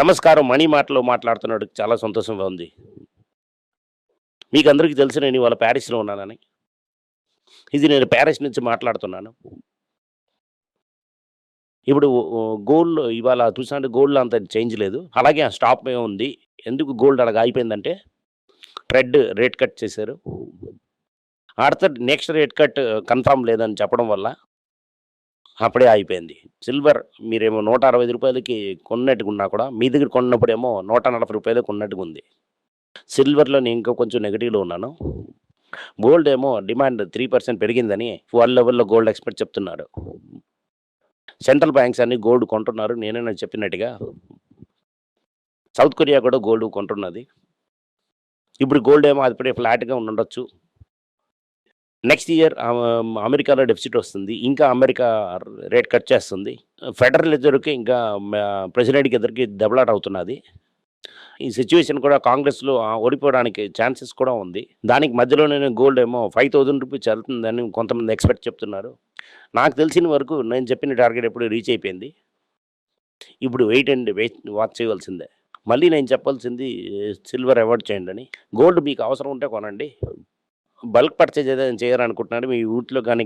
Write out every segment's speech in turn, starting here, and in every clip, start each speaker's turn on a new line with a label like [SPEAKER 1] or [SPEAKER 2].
[SPEAKER 1] నమస్కారం మణి మాటలో మాట్లాడుతున్నాడు. చాలా సంతోషంగా ఉంది. మీకు అందరికీ తెలుసు నేను ఇవాళ ప్యారిస్లో ఉన్నానని. ఇది నేను ప్యారిస్ నుంచి మాట్లాడుతున్నాను. ఇప్పుడు గోల్డ్ ఇవాళ చూసినట్టు గోల్డ్ అంత చేంజ్ లేదు. అలాగే ఆ స్టాప్ ఏ ఉంది. ఎందుకు గోల్డ్ అలాగ అయిపోయిందంటే రెడ్ రేట్ కట్ చేశారు. ఆడితే నెక్స్ట్ రేట్ కట్ కన్ఫామ్ లేదని చెప్పడం వల్ల అప్పుడే అయిపోయింది సిల్వర్ మీరేమో నూట అరవై రూపాయలకి కొన్నట్టుగా ఉన్నా కూడా మీ దగ్గర కొన్నప్పుడేమో నూట నలభై రూపాయలకి కొన్నట్టుగా ఉంది సిల్వర్లో నేను ఇంకా కొంచెం నెగిటివ్లో ఉన్నాను. గోల్డ్ ఏమో డిమాండ్ త్రీ పర్సెంట్ పెరిగిందని వరల్డ్ లెవెల్లో గోల్డ్ ఎక్స్పర్ట్ చెప్తున్నారు. సెంట్రల్ బ్యాంక్స్ అన్ని గోల్డ్ కొంటున్నారు. నేనే చెప్పినట్టుగా సౌత్ కొరియా కూడా గోల్డ్ కొంటున్నది. ఇప్పుడు గోల్డ్ ఏమో అదిపడే ఫ్లాట్గా ఉండొచ్చు నెక్స్ట్ ఇయర్ అమెరికాలో డెఫిసిట్ వస్తుంది. ఇంకా అమెరికా రేట్ కట్ చేస్తుంది. ఫెడరల్ రిజర్వ్కి ఇంకా ప్రెసిడెంట్కి ఇద్దరికి దెబ్బలాట అవుతున్నది. ఈ సిచ్యువేషన్ కూడా కాంగ్రెస్లో ఓడిపోవడానికి ఛాన్సెస్ కూడా ఉంది. దానికి మధ్యలోనే గోల్డ్ ఏమో ఫైవ్ థౌజండ్ రూపీస్ వెళ్తుందని కొంతమంది ఎక్స్పెక్ట్ చెప్తున్నారు. నాకు తెలిసిన వరకు నేను చెప్పిన టార్గెట్ ఎప్పుడు రీచ్ అయిపోయింది. ఇప్పుడు వెయిట్ అండ్ వెయిట్ వాచ్ చేయవలసిందే. మళ్ళీ నేను చెప్పాల్సింది సిల్వర్ అవాయిడ్ చేయండి అని. గోల్డ్ మీకు అవసరం ఉంటే కొనండి. బల్క్ పర్చేజ్ ఏదైనా చేయాలనుకుంటున్నారు మీ ఊట్లో కానీ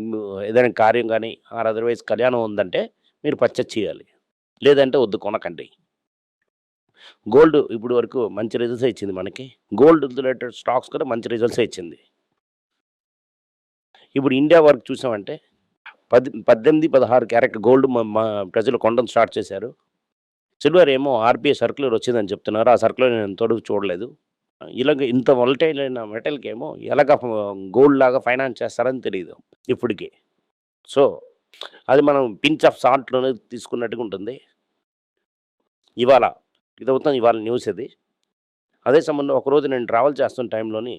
[SPEAKER 1] ఏదైనా కార్యం కానీ ఆర్ అదర్వైజ్ కళ్యాణం ఉందంటే మీరు పర్చేజ్ చేయాలి. లేదంటే వద్దు కొనకండి. గోల్డ్ ఇప్పుడు వరకు మంచి రిజల్ట్స్ ఇచ్చింది మనకి. గోల్డ్ రిలేటెడ్ స్టాక్స్ కూడా మంచి రిజల్ట్స్ ఇచ్చింది. ఇప్పుడు ఇండియా వరకు చూసామంటే పది పద్దెనిమిది పదహారు క్యారెట్ గోల్డ్ మా ప్రజలు కొనడం స్టార్ట్ చేశారు. సిల్వర్ ఏమో ఆర్బీఐ సర్క్యులర్ వచ్చిందని చెప్తున్నారు. ఆ సర్క్యులర్ నేను తొడుగు చూడలేదు. ఇలాగ ఇంత వలటైల్ అయిన మెటల్కి ఏమో ఎలాగ గోల్డ్ లాగా ఫైనాన్స్ చేస్తారని తెలియదు ఇప్పటికి. సో అది మనం పించ్ ఆఫ్ సాల్ట్లోనే తీసుకున్నట్టుగా ఉంటుంది. ఇవాళ ఇది అవుతుంది ఇవాళ న్యూస్ ఇది. అదే సంబంధం ఒకరోజు నేను ట్రావెల్ చేస్తున్న టైంలోని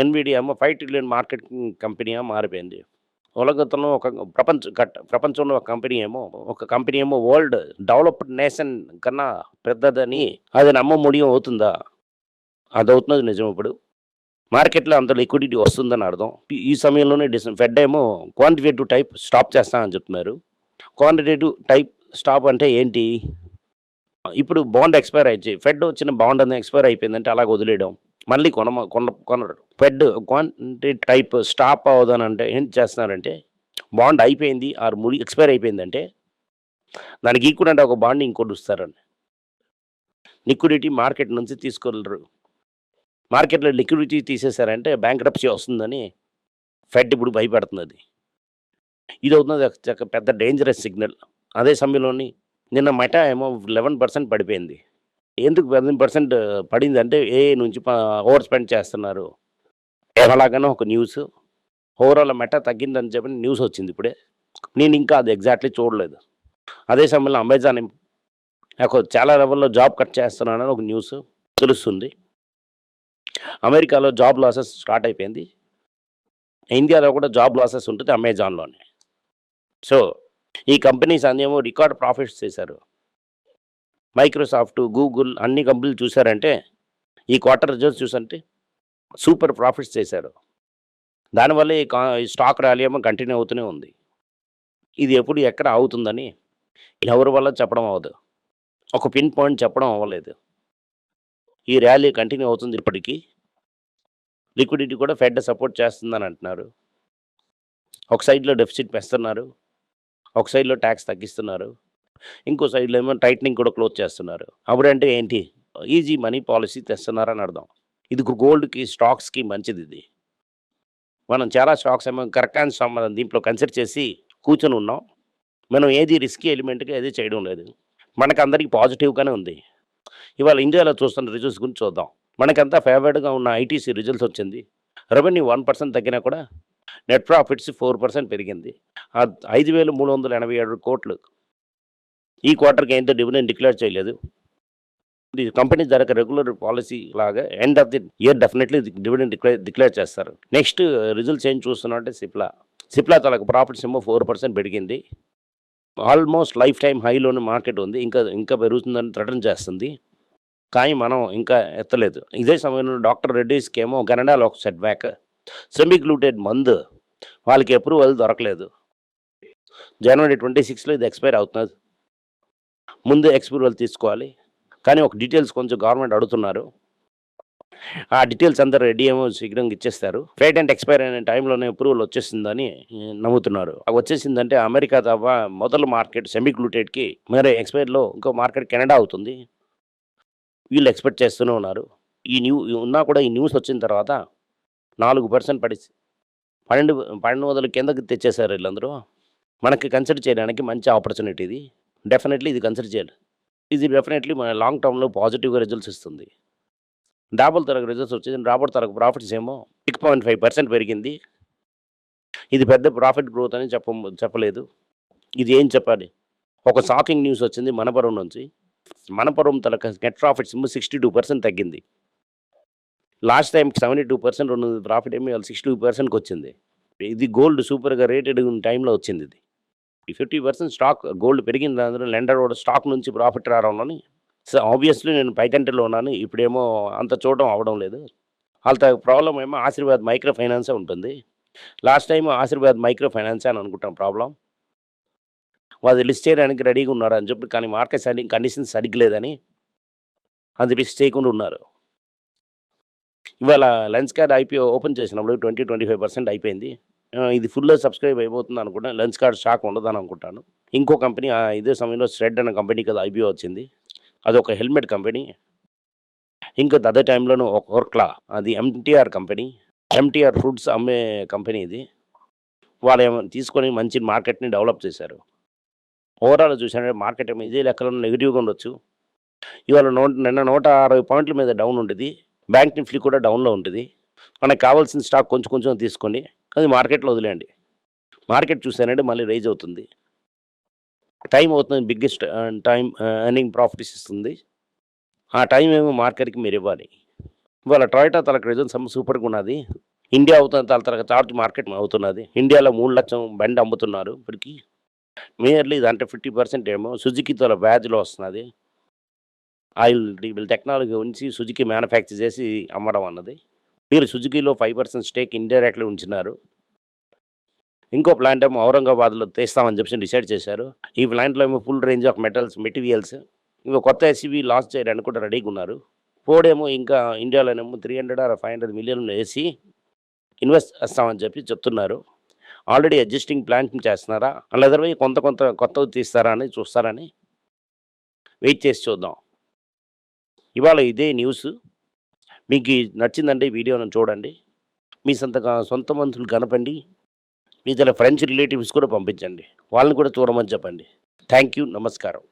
[SPEAKER 1] ఎన్విడి ఏమో ఫైవ్ ట్రిలియన్ మార్కెట్ కంపెనీ మారిపోయింది. ఉలగతంలో ఒక ప్రపంచ ప్రపంచంలో ఒక కంపెనీ ఏమో ఒక కంపెనీ ఏమో వరల్డ్ డెవలప్డ్ నేషన్ కన్నా పెద్దదని అది నమ్మ ముడియం అవుతుందా? అది అవుతున్నది నిజం ఇప్పుడు. మార్కెట్లో అంత లిక్విడిటీ వస్తుందని అర్థం. ఈ- సమయంలోనే డిస్ ఫెడ్ ఏమో క్వాంటిటేటివ్ టైప్ స్టాప్ చేస్తామని చెప్తున్నారు. క్వాంటిటేటివ్ టైప్ స్టాప్ అంటే ఏంటి? ఇప్పుడు బాండ్ ఎక్స్పైర్ అయితే ఫెడ్ వచ్చిన బాండ్ అనేది ఎక్స్పైర్ అయిపోయిందంటే అలాగ వదిలేయడం. మళ్ళీ కొన కొన కొనరు ఫెడ్ క్వాంటిటీ టైప్ స్టాప్ అవ్వదని అంటే ఏం చేస్తున్నారంటే బాండ్ అయిపోయింది ఆరు ముడి ఎక్స్పైర్ అయిపోయిందంటే దానికి ఈక్వల్ ఒక బాండ్ ఇంకోటి ఇస్తారండి. లిక్విడిటీ మార్కెట్ నుంచి తీసుకోలేరు మార్కెట్లో లిక్విడిటీ తీసేశారంటే బ్యాంక్రప్సీ వస్తుందని ఫెడ్ ఇప్పుడు భయపెడుతున్నది. ఇది అవుతుంది ఒక పెద్ద డేంజరస్ సిగ్నల్ అదే సమయంలోని నిన్న మెటా ఏమో లెవెన్ పర్సెంట్ పడిపోయింది. ఎందుకు పదిహేను పర్సెంట్ పడింది అంటే ఏ నుంచి ఓవర్ స్పెండ్ చేస్తున్నారు. ఎలాగనో ఒక న్యూస్ ఓవరాల్ మెటా తగ్గిందని చెప్పి న్యూస్ వచ్చింది ఇప్పుడే. నేను ఇంకా అది ఎగ్జాక్ట్లీ చూడలేదు. అదే సమయంలో అమెజాన్ నాకు చాలా లెవెల్లో జాబ్ కట్ చేస్తున్నానని ఒక న్యూస్ తెలుస్తుంది. అమెరికాలో జాబ్ లాసెస్ స్టార్ట్ అయిపోయింది. ఇండియాలో కూడా జాబ్ లాసెస్ ఉంటుంది అమెజాన్లోనే. సో ఈ కంపెనీస్ అన్నేమో రికార్డ్ ప్రాఫిట్స్ చేశారు. మైక్రోసాఫ్ట్ గూగుల్ అన్ని కంపెనీలు చూసారంటే ఈ క్వార్టర్ రిజల్ట్స్ చూసంటే సూపర్ ప్రాఫిట్స్ చేశారు. దానివల్ల ఈ కా- ఈ స్టాక్ ర్యాలీ ఏమో కంటిన్యూ అవుతూనే ఉంది. ఇది ఎప్పుడు ఎక్కడ అవుతుందని ఎవరి వల్ల చెప్పడం అవ్వదు. ఒక పిన్ పాయింట్ చెప్పడం అవ్వలేదు. ఈ ర్యాలీ కంటిన్యూ అవుతుంది ఇప్పటికీ. లిక్విడిటీ కూడా ఫెడ్ సపోర్ట్ చేస్తుందని అంటున్నారు. ఒక సైడ్లో డెఫిసిట్ పెస్తున్నారు. ఒక సైడ్లో ట్యాక్స్ తగ్గిస్తున్నారు. ఇంకో సైడ్లో ఏమో టైట్నింగ్ కూడా క్లోజ్ చేస్తున్నారు. అప్పుడంటే ఏంటి? ఈజీ మనీ పాలసీ తెస్తున్నారని అర్థం. ఇది గోల్డ్కి స్టాక్స్కి మంచిది ఇది. మనం చాలా స్టాక్స్ ఏమో కరెక్ట్ సంబంధం దీంట్లో కన్సిడర్ చేసి కూర్చొని ఉన్నాం. మనం ఏది రిస్కీ ఎలిమెంట్గా ఏది చేయడం లేదు. మనకు అందరికీ పాజిటివ్గానే ఉంది. ఇవాళ ఇండియాలో చూస్తున్న రిజల్ట్స్ గురించి చూద్దాం. మనకంతా ఫేవర్డ్గా ఉన్న ఐటీసీ రిజల్ట్స్ వచ్చింది. రెవెన్యూ వన్ పర్సెంట్ తగ్గినా కూడా నెట్ ప్రాఫిట్స్ ఫోర్ పర్సెంట్ పెరిగింది. ఐదు వేలు మూడు వందల ఎనభై ఏడు కోట్లు ఈ క్వార్టర్కి ఏంటో డివిడెండ్ డిక్లేర్ చేయలేదు. ఇది కంపెనీ జరగ రెగ్యులర్ పాలసీ లాగా end of the year definitely dividend declare declare చేస్తారు. నెక్స్ట్ రిజల్ట్స్ ఏం చూస్తున్నట్టే సిప్లా. సిప్లా తలకు ప్రాఫిట్స్ ఏమో ఫోర్ పర్సెంట్ పెరిగింది. ఆల్మోస్ట్ లైఫ్ టైం హైలోని మార్కెట్ ఉంది. ఇంకా ఇంకా పెరుగుతుందని థ్రెటన్ చేస్తుంది. కానీ మనం ఇంకా ఎత్తలేదు. ఇదే సమయంలో డాక్టర్ రెడ్డిస్కి కెనడాలో ఒక సెట్ బ్యాక్ సెమిగ్లూటెడ్ మందు వాళ్ళకి అప్రూవల్ దొరకలేదు. జనవరి ట్వంటీ సిక్స్లో ఇది ఎక్స్పైర్ అవుతున్నది. ముందు ఎక్స్పైర్ తీసుకోవాలి. కానీ ఒక డీటెయిల్స్ కొంచెం గవర్నమెంట్ అడుగుతున్నారు. ఆ డీటెయిల్స్ అందరూ రెడీ ఏమో శీఘ్రంగా ఇచ్చేస్తారు. పేటెంట్ ఎక్స్పైర్ అయిన టైంలోనే అప్రూవల్ వచ్చేసిందని నమ్ముతున్నారు. అవి వచ్చేసిందంటే అమెరికా తప్ప మొదలు మార్కెట్ సెమీగ్లూటెడ్కి మరి ఎక్స్పైర్లో ఇంకో మార్కెట్ కెనడా అవుతుంది. వీళ్ళు ఎక్స్పెక్ట్ చేస్తూనే ఉన్నారు. ఈ న్యూ ఉన్నా కూడా ఈ న్యూస్ వచ్చిన తర్వాత నాలుగు పర్సెంట్ పడి పన్నెండు పన్నెండు వందల కిందకి తెచ్చేశారు వీళ్ళందరూ. మనకి కన్సిడర్ చేయడానికి మంచి ఆపర్చునిటీ ఇది. డెఫినెట్లీ ఇది కన్సిడర్ చేయాలి. ఇది డెఫినెట్లీ మన లాంగ్ టర్మ్లో పాజిటివ్గా రిజల్ట్స్ ఇస్తుంది. డాబుల్ తరకు రిజల్ట్స్ వచ్చేసి రాబోయే తరకు ప్రాఫిట్స్ ఏమో సిక్స్ పాయింట్ ఫైవ్ పర్సెంట్ పెరిగింది. ఇది పెద్ద ప్రాఫిట్ గ్రోత్ అని చెప్ప చెప్పలేదు. ఇది ఏం చెప్పాలి? ఒక షాకింగ్ న్యూస్ వచ్చింది మనపురం నుంచి. మనపురం తలక నెట్ ప్రాఫిట్ సిమ్ సిక్స్టీ టూ పర్సెంట్ తగ్గింది. Last time seventy two percent రెండు ప్రాఫిట్ ఏమో సిక్స్టీ టూ పర్సెంట్కి వచ్చింది. ఇది గోల్డ్ సూపర్గా రేటెడ్ టైంలో వచ్చింది ఇది. ఈ ఫిఫ్టీ పర్సెంట్ స్టాక్ గోల్డ్ పెరిగింది అందులో లెండర్ కూడా స్టాక్ నుంచి ప్రాఫిట్ రావడంలోని సో ఆబ్వియస్లీ నేను పైకంటలో ఉన్నాను ఇప్పుడేమో అంత చూడడం అవడం లేదు. వాళ్ళ ప్రాబ్లం ఏమో ఆశీర్వాద్ మైక్రో ఫైనాన్సే ఉంటుంది. లాస్ట్ టైం ఆశీర్వాద్ మైక్రో ఫైనాన్సే అని అనుకుంటాం ప్రాబ్లం వాళ్ళు లిస్ట్ చేయడానికి రెడీగా ఉన్నారు అని చెప్పి కానీ మార్కెట్ సరి కండిషన్స్ సరిగ్గా అది లిస్ట్ చేయకుండా ఉన్నారు. ఇవాళ లెన్స్ కార్డ్ ఐపీఓ ఓపెన్ చేసినప్పుడు ట్వంటీ ట్వంటీ ఫైవ్ పర్సెంట్ అయిపోయింది. ఇది ఫుల్ సబ్స్క్రైబ్ అయిపోతుంది అనుకుంటాను లెన్స్ కార్డ్ షాక్ ఉండదని అనుకుంటాను. ఇంకో కంపెనీ ఆ, ఇదే సమయంలో స్ట్రెడ్ అనే కంపెనీకి అది ఐపీఓ వచ్చింది. అది ఒక హెల్మెట్ కంపెనీ. ఇంకా అదే టైంలోనూ ఒక ఓర్క్లా అది ఎంటీఆర్ కంపెనీ. ఎంటీఆర్ ఫుడ్స్ అమ్మే కంపెనీ ఇది. వాళ్ళు ఏమైనా తీసుకొని మంచి మార్కెట్ని డెవలప్ చేశారు. ఓవరాల్ చూసానంటే మార్కెట్ ఇదే లెక్కలో నెగిటివ్గా ఉండొచ్చు. ఇవాళ నూట నిన్న నూట అరవై పాయింట్ల మీద డౌన్ ఉంటుంది బ్యాంక్ నిఫ్టీ కూడా డౌన్లో ఉంటుంది మనకు కావాల్సిన స్టాక్ కొంచెం కొంచెం తీసుకోండి అది మార్కెట్లో వదిలేయండి. మార్కెట్ చూసానంటే మళ్ళీ రైజ్ అవుతుంది. టైం అవుతుంది బిగ్గెస్ట్ టైం ఎర్నింగ్ ప్రాఫిట్స్ ఇస్తుంది. ఆ టైం ఏమో మార్కెట్కి మీరు ఇవ్వాలి. ఇవాళ టొయోటా తలకు రిజల్ట్స్ సమ్ సూపర్గా ఉన్నది. ఇండియా అవుతున్న తల తరగ చార్జ్ మార్కెట్ అవుతున్నది. ఇండియాలో మూడు లక్షల బండి అమ్ముతున్నారు. ఇప్పటికి మేయర్లీ అంటే ఫిఫ్టీ పర్సెంట్ ఏమో సుజుకితో బ్యాజ్లో వస్తున్నది. ఆయిల్ వీళ్ళ టెక్నాలజీ ఉంచి సుజుకి మ్యానుఫ్యాక్చర్ చేసి అమ్మడం అన్నది. వీళ్ళు సుజుకిలో ఫైవ్ పర్సెంట్ స్టేక్ ఇండైరెక్ట్లీ ఉంచినారు. ఇంకో ప్లాంట్ ఏమో ఔరంగాబాద్లో తీస్తామని చెప్పి డిసైడ్ చేశారు. ఈ ప్లాంట్లో ఏమో full range of metals materials ఇంకా కొత్త ఎస్సీబీ లాంచ్ చేయడానికి కూడా రెడీగా ఉన్నారు పోడేమో ఇంకా ఇండియాలోనేమో three hundred or five hundred million వేసి ఇన్వెస్ట్ చేస్తామని చెప్పి చెప్తున్నారు. ఆల్రెడీ అడ్జస్టింగ్ ప్లాన్ చేస్తున్నారా? అదర్వై కొంత కొంత కొత్తవి తీస్తారా అని చూస్తారని వెయిట్ చేసి చూద్దాం. ఇవాళ ఇదే న్యూస్. మీకు నచ్చిందండి వీడియోను చూడండి. మీ సొంత సొంత మనుషులు కనపండి మీ తల ఫ్రెండ్స్ రిలేటివ్స్ కూడా పంపించండి. వాళ్ళని కూడా చూడమని చెప్పండి. థ్యాంక్ యూ నమస్కారం.